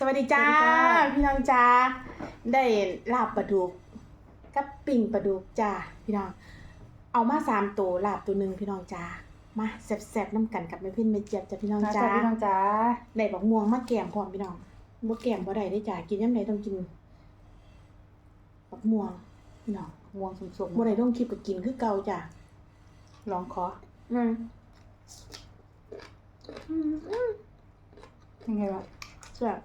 สวัสดีจ้าสวัสดีจ้า พี่น้องจ้าได้ลาบปลาดุกกับปิ่งปลาดุกจ้าพี่น้อง เอามาสามตัวลาบตัวหนึ่งพี่น้องจ้ามาแซ่บๆน้ำกันกับแม่พินแม่เจี๊ยบจ้าพี่น้องมาจ้าจ้าพี่น้องจ้าได้บักม่วงมาแกมพร้อมพี่น้องบ่แกมบ่ได้ได้อจ้ากินยามใดต้องกินบักม่วงพี่น้องม่วงสุ่มบ่ได้ต้องคิดก็กินคือเก่าจ้าๆลองขออืมอืมอืมยังไงวะแซ่บ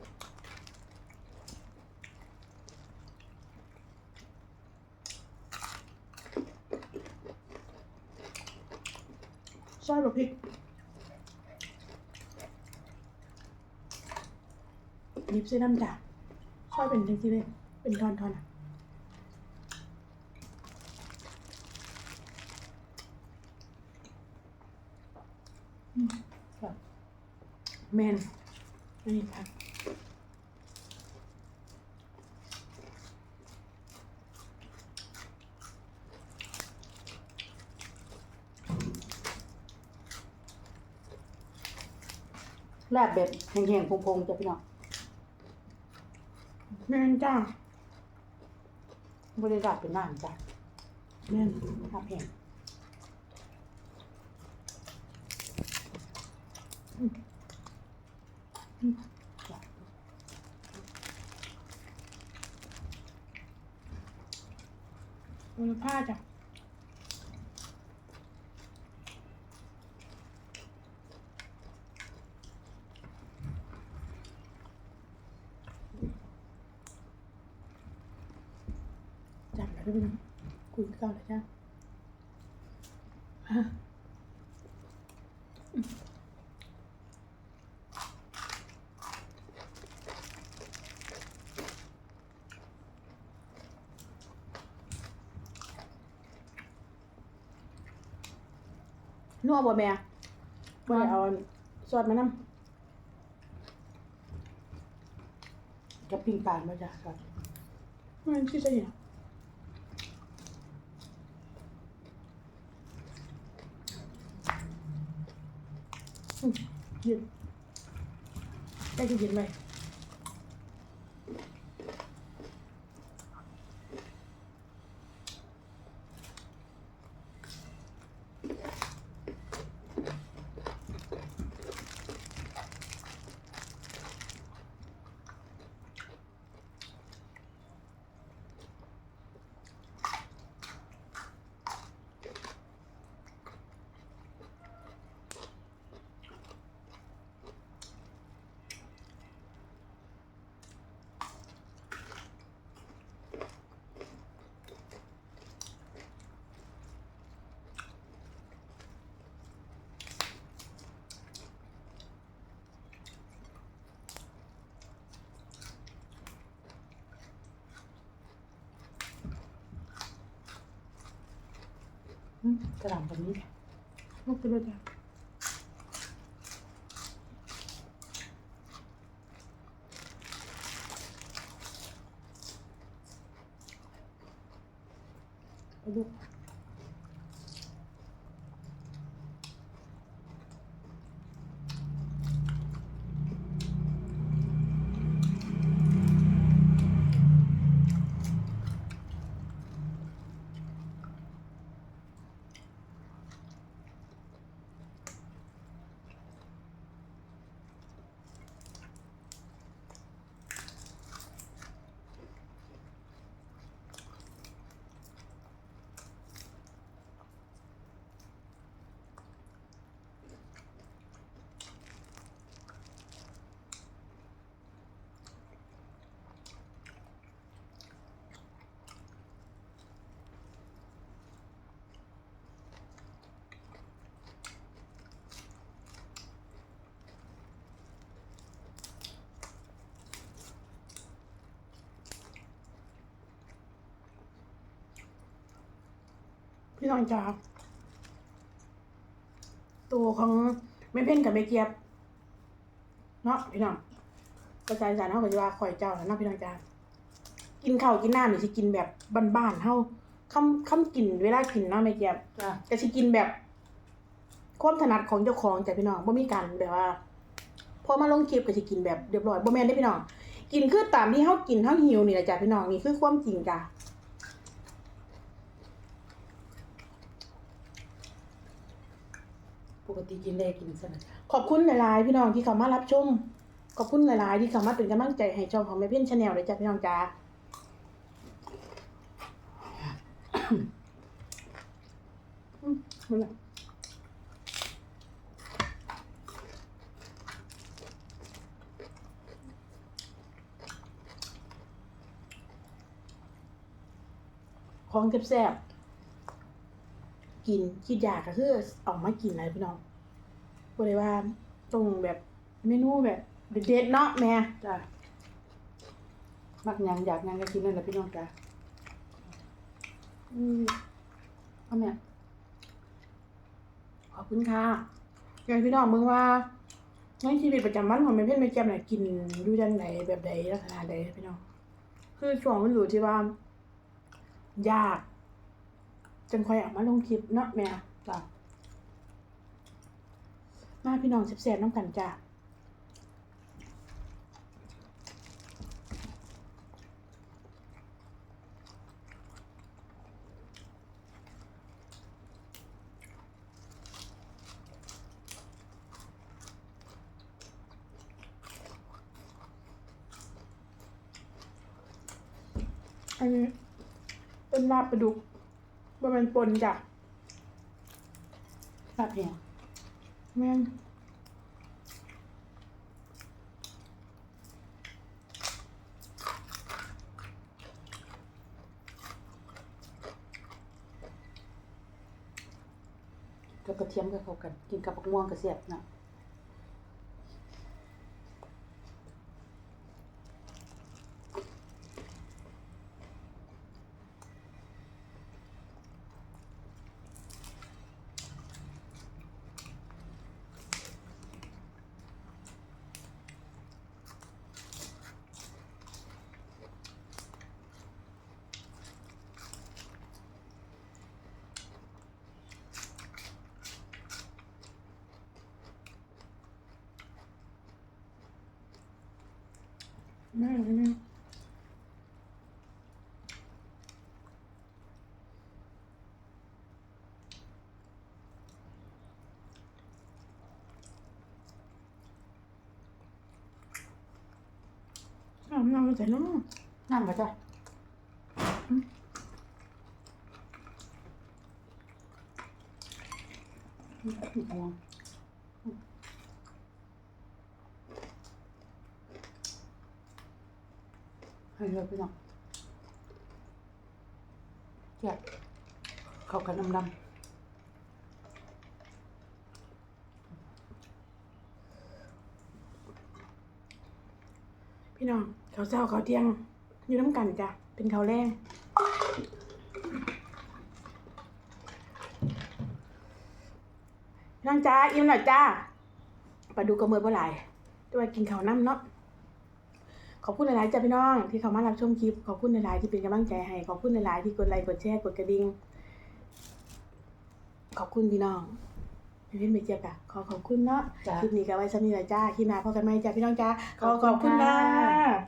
ซอยบักพริกนิบใส่น้ำจ้ะซอยเป็นจริงๆเลยเป็นทอนๆอะแบบแมนนี่ค่ะ ลาบแบบแห้งๆพงๆจ้ะพี่น้องแมนจ้าไม่ได้ลาบเป็นน้ำจ้ะแมนลาบแห้งจ้ะโอลผ้าจ้ะ จับแล้วด้วยนะคุยกันเลยจ้าฮะนัวบ่แม่บ่ได้เอาซอสมานำกับปิ้งปลามาจ้ะครับมันชื่อจะอย่างอื มเย็นได้จะเย็นไหม กระหล่ำแบบนี้ลูกไปเลยจ้ะ พี่น้องจ้าตัวของแม่เพ่นกับแม่เกียบ เนาะพี่น้องกระจายจานเท่ากับว่าคอยเจ้าแล้วเนาะพี่น้องจ้ากินข้าวกินน้ำนี่สิกินแบบบ้านๆเท่าคำคำกินเวลากินเนาะแม่เกียบจ้ะจะสิกินแบบความถนัดของเจ้าของจ้ะพี่น้องบ่มีการแบบว่าพอมาลงคลิปก็สิกินแบบเรียบร้อยบ่แม่นได้อพี่น้อง กินคือตามที่เฮากินเฮาหิวนี่แหละจ้ะพี่น้องนี่คือความจริงจ้ะ ปกติกินได้กินซะนะขอบคุณหลายๆพี่น้องที่เข้ามารับชม ขอบคุณหลายๆที่เข้ามาเป็นกำลังใจให้ช่องของแม่เพี้ยนชาแนลเลยจ้ะพี่น้องจ้าอืมนั่นแหละของแซ่บๆ กินคิดอยากก็คือออกมากินอะไรพี่น้องบ่ได้ว่าตรงแบบเมนูแบบเด็ดๆเนาะแม่จ้ะมักยังอยากยังก็กินนั่นแหละพี่น้องจ้ะอืมเอาแม่ขอบคุณค่ะยากให้พี่น้องเบิ่งว่าในชีวิตประจำวันของแม่เพ็ญแม่แจ่มน่ะกินอยู่จังไดแบบใดลักษณะใดพี่น้องคือช่วงมันอยู่ที่ว่ายาก จนค่อยเออกมาลงคลิปเนาะแม่จ้ะมาพี่น้องแซ่บๆน้ำกันจ้าอันนี้เป็นลาบปลาดุก บะเป็นปนจ้ะรับแหงแม่นกับกระเทียมก็เข้ากัน กินกับผักม่วงก็แซ่บนะแม่แม่น้ำน้ำใส่น้ำนั่ง ก็จ้ะอืมผักม่วง ให้เลยพี่น้องแซ่บเข้ากันน้ำดำพี่น้องเขาวเช้าเขาวเที่ยงอยู่น้ำกันจ้ะ เป็นเขาวแรงน้องจ้าอิ่มหน่อยจ้าปลาดูกระเมือบ่หลายแต่ว่ากินข้าวน้ำเนาะ ขอบคุณหลาย ๆ จ้าพี่น้อง ที่เข้ามารับชมคลิป ขอบคุณหลาย ๆ ที่เป็นกำลังใจให้ ขอบคุณหลาย ๆ ที่กดไลค์ กดแชร์ กดกระดิ่ง ขอบคุณพี่น้องพี่เพ็ญไปเจ็บอะขอขอบคุณเนาะ จ้ะ คลิปนี้ก็ไว้สำหรับนี้แหละจ้า คลิปหน้าพบกันใหม่จ้าพี่น้องจ้า ขอขขออบบคุคุณณค่ะค่ะ